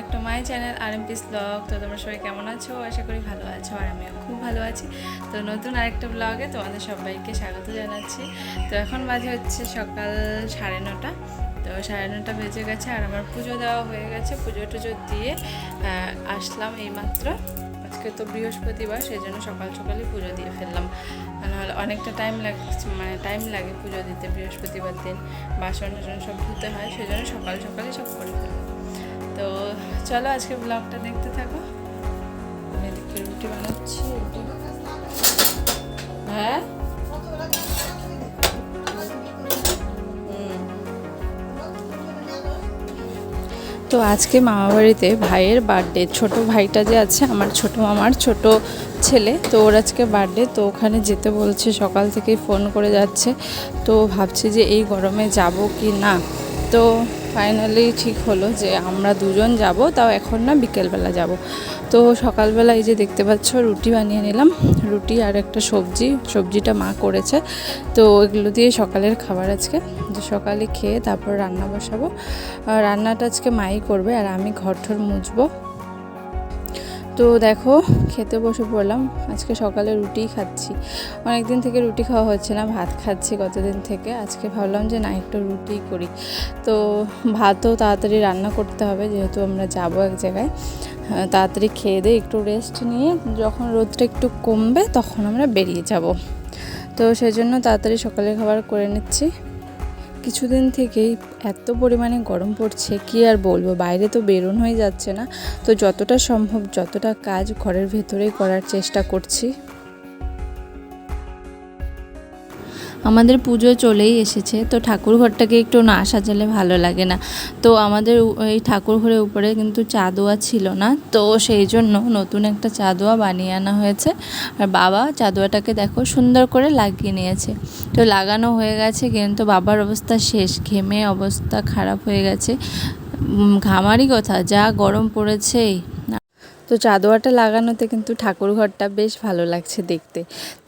Back to my channel আর M peace blog তো তোমরা সবাই কেমন আছো? আশা করি ভালো আছো আর আমিও খুব ভালো আছি। তো নতুন আরেকটা ব্লগে তোমাদের সবাইকে স্বাগত জানাচ্ছি। তো এখন বাজে হচ্ছে সকাল সাড়ে নটা। তো সাড়ে নটা বেজে গেছে আর আমার পুজো দেওয়া হয়ে গেছে। পুজো টুজো দিয়ে আসলাম এইমাত্র। আজকে তো বৃহস্পতিবার সেই জন্য সকাল সকালই পুজো দিয়ে ফেললাম। নাহলে অনেকটা টাইম লাগছে মানে টাইম লাগে পুজো দিতে বৃহস্পতিবার দিন। বাসন টাসন সব ধুতে হয় সেই জন্য সকাল সকালই সব করে ফেললাম। তো চলো আজকে ব্লগটা দেখতে থাকো। আমি রুটি বানাচ্ছি। হ্যাঁ? তো আজকে মামাবাড়িতে ভাইয়ের বার্থডে ছোট ভাইটা যে আছে, আমার ছোট মামার ছোট ছেলে। তো ওর আজকে বার্থডে তো ওখানে যেতে বলছে, সকাল থেকেই ফোন করে যাচ্ছে। তো ভাবছি যে এই গরমে যাব কি না? তো ফাইনালি ঠিক হলো যে আমরা দুজন যাব, তাও এখন না বিকেলবেলা যাব। তো সকালবেলা এই যে দেখতে পাচ্ছ, রুটি বানিয়ে নিলাম। রুটি আর একটা সবজি, সবজিটা মা করেছে। তো এগুলো দিয়ে সকালের খাবার আজকে। যে সকালে খেয়ে তারপর রান্না বসাবো। রান্নাটা আজকে মাই করবে আর আমি ঘর ঠোর মুছবো। তো দেখো, খেতে বসে পড়লাম। আজকে সকালে রুটিই খাচ্ছি। অনেক দিন থেকে রুটি খাওয়া হচ্ছে না, ভাত খাচ্ছি কতদিন থেকে। আজকে ভাবলাম যে না, একটু রুটি করি। তো ভাতও তাড়াতাড়ি রান্না করতে হবে, যেহেতু আমরা যাব এক জায়গায়। তাড়াতাড়ি খেয়ে দিয়ে একটু রেস্ট নিয়ে যখন রোদটা একটু কমবে তখন আমরা বেরিয়ে যাব। তো সেই জন্য তাড়াতাড়ি সকালের খাবার করে নিচ্ছি। কিছুদিন থেকেই এত পরিমাণে গরম পড়ছে, কি আর বলব? বাইরে তো বেরোন হয়ে যাচ্ছে না। তো যতটা সম্ভব যতটা কাজ ঘরের ভেতরেই করার চেষ্টা করছি। আমাদের পুজো চলেই এসেছে তো ঠাকুর ঘরটাকে একটু না সাজালে ভালো লাগে না। তো আমাদের এই ঠাকুর ঘরের উপরে কিন্তু চাদোয়া ছিল না তো সেই জন্য নতুন একটা চাদোয়া বানিয়ে আনা হয়েছে। আর বাবা চাদোয়াটাকে দেখো সুন্দর করে লাগিয়ে নিয়েছে। তো লাগানো হয়ে গেছে কিন্তু বাবার অবস্থা শেষ ঘেমে অবস্থা খারাপ হয়ে গেছে। উম, ঘামারই কথা যা গরম পড়েছে তো চাদোয়াটা লাগানোতে কিন্তু ঠাকুর ঘরটা বেশ ভালো লাগছে দেখতে।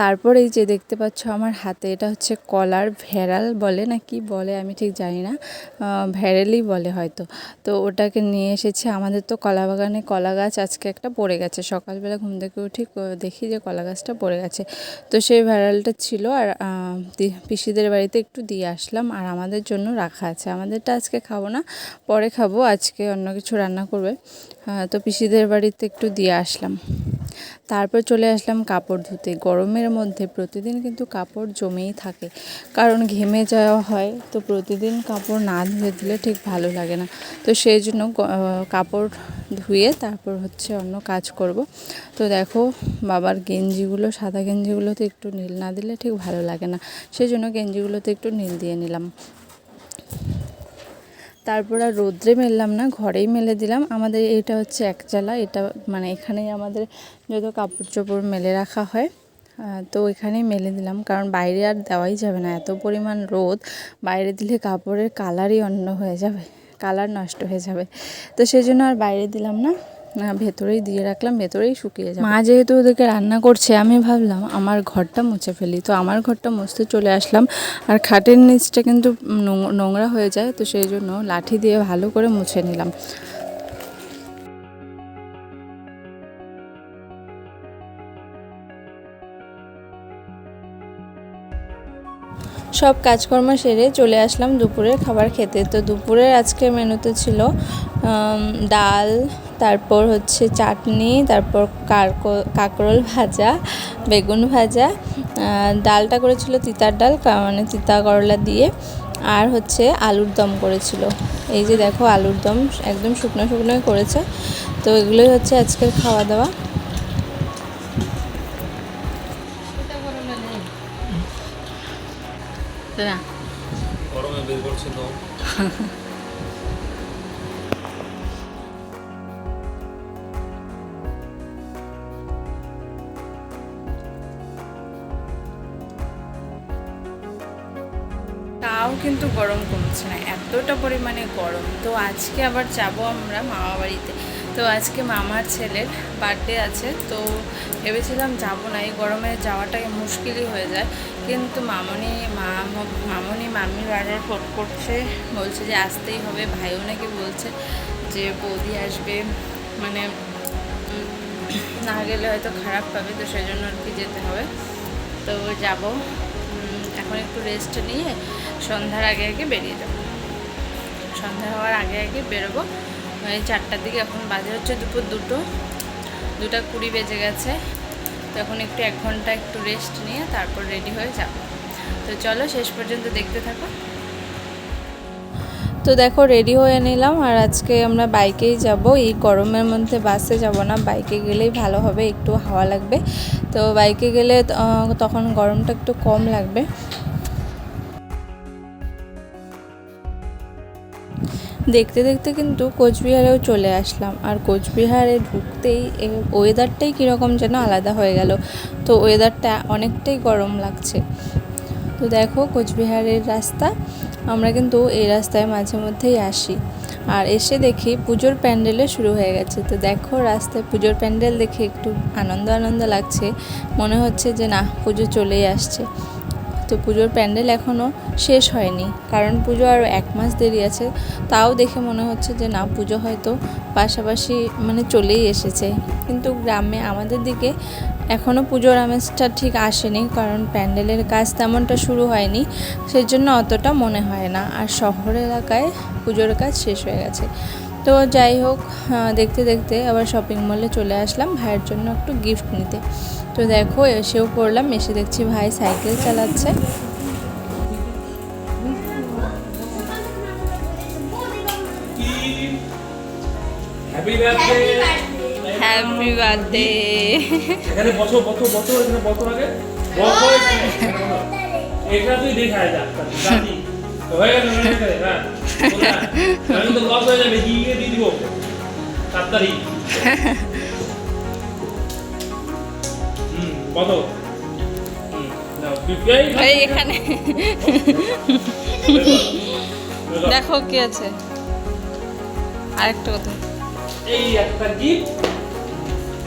তারপর এই যে দেখতে পাচ্ছ আমার হাতে, এটা হচ্ছে কলার ভেড়াল বলে না কি বলে আমি ঠিক জানি না ভেড়েলই বলে হয়তো। তো ওটাকে নিয়ে এসেছে, আমাদের তো কলা বাগানে কলা গাছ আজকে একটা পড়ে গেছে। সকালবেলা ঘুম থেকে উঠি দেখি যে কলা গাছটা পড়ে গেছে। তো সেই ভেড়ালটা ছিল আর পিসিদের বাড়িতে একটু দিয়ে আসলাম আর আমাদের জন্য রাখা আছে। আমাদেরটা আজকে খাব না, পরে খাব, আজকে অন্য কিছু রান্না করবে। তো পিসিদের বাড়িতে একটু দিয়ে আসলাম। তারপর চলে আসলাম কাপড় ধুতে। গরমের মধ্যে প্রতিদিন কিন্তু কাপড় জমেই থাকে। কারণ ঘেমে যাওয়া হয়, তো প্রতিদিন কাপড় না ধুয়ে দিলে ঠিক ভালো লাগে না। তো সেই জন্য কাপড় ধুয়ে তারপর হচ্ছে অন্য কাজ করব। তো দেখো, বাবার গেঞ্জিগুলো, সাদা গেঞ্জিগুলোতে একটু নীল না দিলে ঠিক ভালো লাগে না। সেই জন্য গেঞ্জিগুলোতে একটু নীল দিয়ে নিলাম। তারপর আর রোদ্রে মেললাম না ঘরেই মেলে দিলাম। আমাদের এটা হচ্ছে এক একচালা এটা মানে এখানেই আমাদের যত কাপড় চোপড় মেলে রাখা হয় তো এখানেই মেলে দিলাম। কারণ বাইরে আর দেওয়াই যাবে না এত পরিমাণ রোদ বাইরে দিলে কাপড়ের কালারই অন্য হয়ে যাবে কালার নষ্ট হয়ে যাবে। তো সেই জন্য আর বাইরে দিলাম না, ভেতরেই দিয়ে রাখলাম, ভেতরেই শুকিয়ে যাবে। মা যেহেতু ওদেরকে রান্না করছে, আমি ভাবলাম আমার ঘরটা মুছে ফেলি। তো আমার ঘরটা মুছতে চলে আসলাম। আর খাটের নিচটা কিন্তু নোংরা হয়ে যায়, তো সেই জন্য লাঠি দিয়ে ভালো করে মুছে নিলাম। সব কাজকর্ম সেরে চলে আসলাম দুপুরের খাবার খেতে। তো দুপুরের আজকে মেনুতে ছিল ডাল তারপর হচ্ছে চাটনি তারপর কারকো- কাঁকরোল ভাজা বেগুন ভাজা ডালটা করেছিল তিতার ডাল মানে তিতা করলা দিয়ে আর হচ্ছে আলুর দম করেছিল। এই যে দেখো আলুর দম একদম শুকনো শুকনোই করেছে। তো এগুলোই হচ্ছে আজকের খাওয়া দাওয়া। না কিন্তু গরম কমছে না, এতটা পরিমাণে গরম। তো আজকে আবার যাব আমরা মামা বাড়িতে তো আজকে মামার ছেলের বার্থডে আছে, তো ভেবেছিলাম যাব না, এই গরমে যাওয়াটাই মুশকিলই হয়ে যায়। কিন্তু মামনি মামনি মামির বারবার ফোন করছে, বলছে যে আসতেই হবে, ভাইও নাকি বলছে যে বৌদি আসবে। মানে না গেলে হয়তো খারাপ পাবে, তো সেই জন্য আর কি যেতে হবে। তো যাব। এখন একটু রেস্ট নিয়ে সন্ধ্যার আগে আগে বেরিয়ে যাব। সন্ধ্যা হওয়ার আগে আগে বেরোবো। ওই চারটার দিকে এখন বাজে হচ্ছে দুপুর দুটো। দুটা কুড়ি বেজে গেছে। তো এখন একটু এক ঘণ্টা একটু রেস্ট নিয়ে তারপর রেডি হয়ে যাব। তো চলো শেষ পর্যন্ত দেখতে থাকো। তো দেখো রেডি হয়ে নিলাম। আর আজকে আমরা বাইকেই যাব। এই গরমের মধ্যে বাসে যাব না। বাইকে গেলেই ভালো হবে, একটু হাওয়া লাগবে। তো বাইকে গেলে তখন গরমটা একটু কম লাগবে। দেখতে দেখতে কিন্তু কোচবিহারেও চলে আসলাম। আর কোচবিহারে ঢুকতেই ওয়েদারটাই কীরকম যেন আলাদা হয়ে গেল। তো ওয়েদারটা অনেকটাই গরম লাগছে। তো দেখো, কোচবিহারের রাস্তা। আমরা কিন্তু এই রাস্তায় মাঝে মধ্যেই আসি। আর এসে দেখি পুজোর প্যান্ডেলে শুরু হয়ে গেছে। তো দেখো রাস্তায় পুজোর প্যান্ডেল দেখে একটু আনন্দ আনন্দ লাগছে। মনে হচ্ছে যে না, পুজো চলেই আসছে। তো পুজোর প্যান্ডেল এখনও শেষ হয়নি। কারণ পুজো আরও এক মাস দেরি আছে। তাও দেখে মনে হচ্ছে যে না, পুজো হয়তো পাশাপাশি মানে চলেই এসেছে। কিন্তু গ্রামে আমাদের দিকে এখনও পুজোর আমেজটা ঠিক আসেনি, কারণ প্যান্ডেলের কাজ তেমনটা শুরু হয়নি সেই জন্য অতটা মনে হয় না। আর শহর এলাকায় পুজোর কাজ শেষ হয়ে গেছে। তো যাই হোক দেখতে দেখতে আবার শপিং মলে চলে আসলাম ভাইয়ের জন্য একটু গিফট নিতে। তো দেখো, এসেও পড়লাম, এসে দেখছি ভাই সাইকেল চালাচ্ছে। হ্যাপি বার্থডে হ্যাপি বার্থডে এখানে বসো বসো বসো এখানে বসো আগে। বসো এটা তুই দেখায় যা হয়ে গেল হয়ে গেল হ্যাঁ। বললাম, আমি তো লস হয়ে যাবে কি দিয়ে দিয়ে দিব? তাড়াতাড়ি হুম হুম নাও এখানে। দেখো কি আছে। আরেকটা কথা। এই একটা গিফট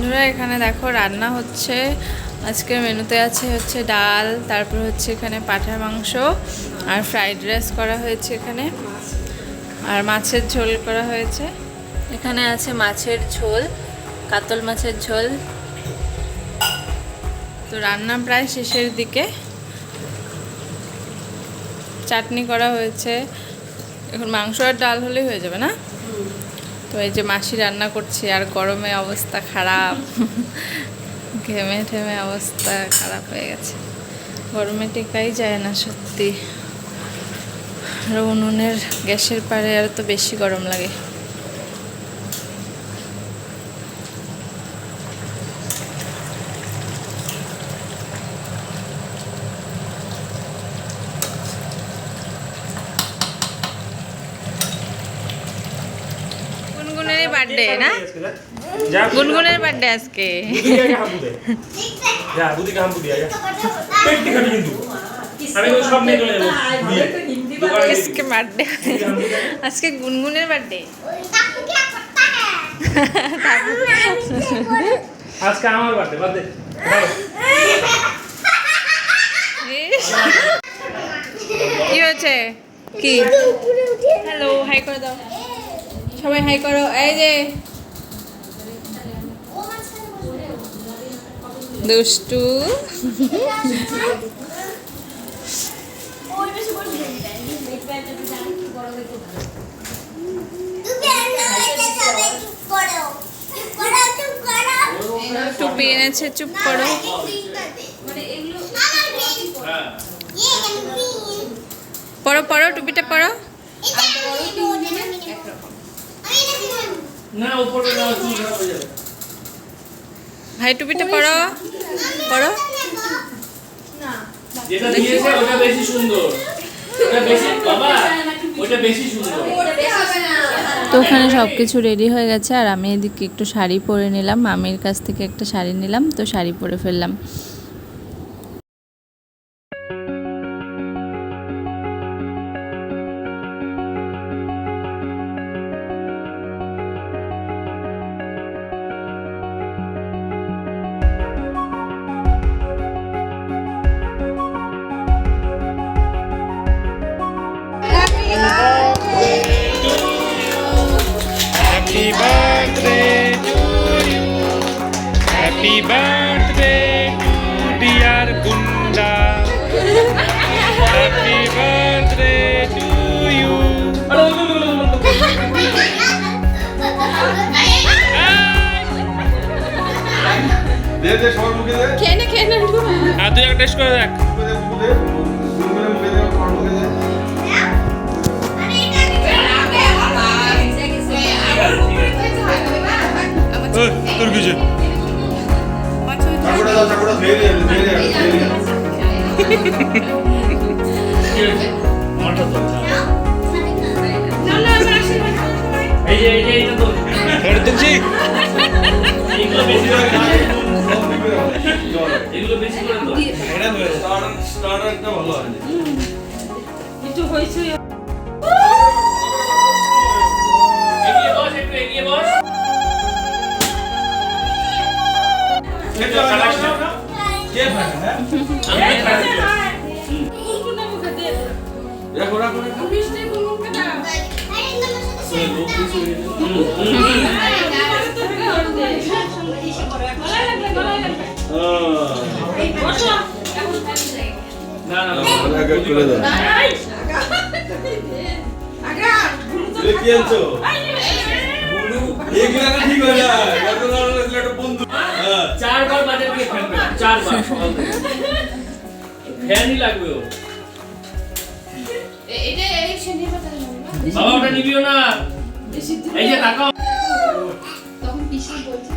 বন্ধুরা, এখানে দেখো রান্না হচ্ছে। আজকের মেনুতে আছে হচ্ছে ডাল, তারপর হচ্ছে এখানে পাঠার মাংস আর ফ্রাইড রাইস করা হয়েছে এখানে। আর মাছের ঝোল করা হয়েছে। এখানে আছে মাছের ঝোল, কাতল মাছের ঝোল। তো রান্না প্রায় শেষের দিকে। চাটনি করা হয়েছে। এখন মাংস আর ডাল হলেই হয়ে যাবে না? তো এই যে মাসি রান্না করছে আর গরমে অবস্থা খারাপ। ঘেমে ঠেমে অবস্থা খারাপ হয়ে গেছে। গরমে টেকাই যায় না সত্যি। আর উনুনের গ্যাসের পারে আর তো বেশি গরম লাগে গুনগুনের বার্থডে না যা গুনগুনের বার্থডে আজকে বুদিকে আগে হাম্পু দে যা বুদিকে হাম্পু দিয়া যা পেট খাবি কিন্তু আমি ওই সব নিয়ে চলে যাব দিয়ে। দোকানে দিয়ে বার্থডে দিবি। হাম্পু দে। আজকে গুনগুনের বার্থডে আজকে আমার বার্থডে দে। কি হয়েছে? কি? হ্যালো হাই করে দাও। সবাই হাই করো এই যে। দুষ্টু। টুপি এনেছে চুপ করো। পড়ো পড়ো টুপিটা পড়ো না উপরে না চুল খারাপ হয়ে যাবে। ভাই টুপিটা পড়ো পড়ো যেটা দিয়েছে ওটা বেশি সুন্দর। ওটা বেশি বাবা ওটা বেশি সুন্দর। তো ওখানে সব কিছু রেডি হয়ে গেছে আর আমি এদিকে একটু শাড়ি পরে নিলাম মামির কাছ থেকে একটা শাড়ি নিলাম তো শাড়ি পরে ফেললাম। Happy birthday to dear Gunda. Happy birthday to you. দে দে সবার মুখে দে আর তুই একটা টেস্ট করে দেখ মুখে দে মুখে দে মুখে মুখে দে সবার মুখে দে তোর কিছু চাকুটা দাও চাকুটা ধুয়ে দে ধুয়ে দে ধুয়ে দে আমারটা তো এই যে এই যে এইটা তো এটা তো ঠিক এগুলো বেশি করে দাও। এগুলো বেশি করে তো এটা ধুয়ে স্টার্টার স্টার্টারটা ভালো হয় চারবার বাজে দিয়ে চারবার। ফ্যানই লাগবে ও বাবা ওটা নিবিও না। এই যে তাকাও। তখন পিসি বলছে।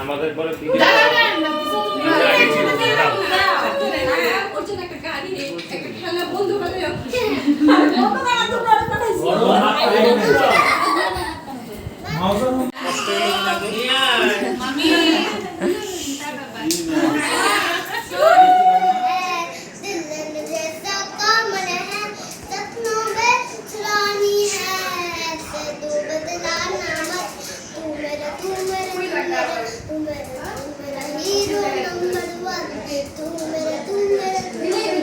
আমাদের পরে तू मेरा तू मेरा तू मेरा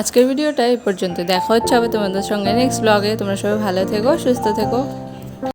আজকের ভিডিওটা এই পর্যন্ত দেখা হচ্ছে আবার তোমাদের সঙ্গে নেক্সট ব্লগে তোমরা সবাই ভালো থেকো, সুস্থ থেকো।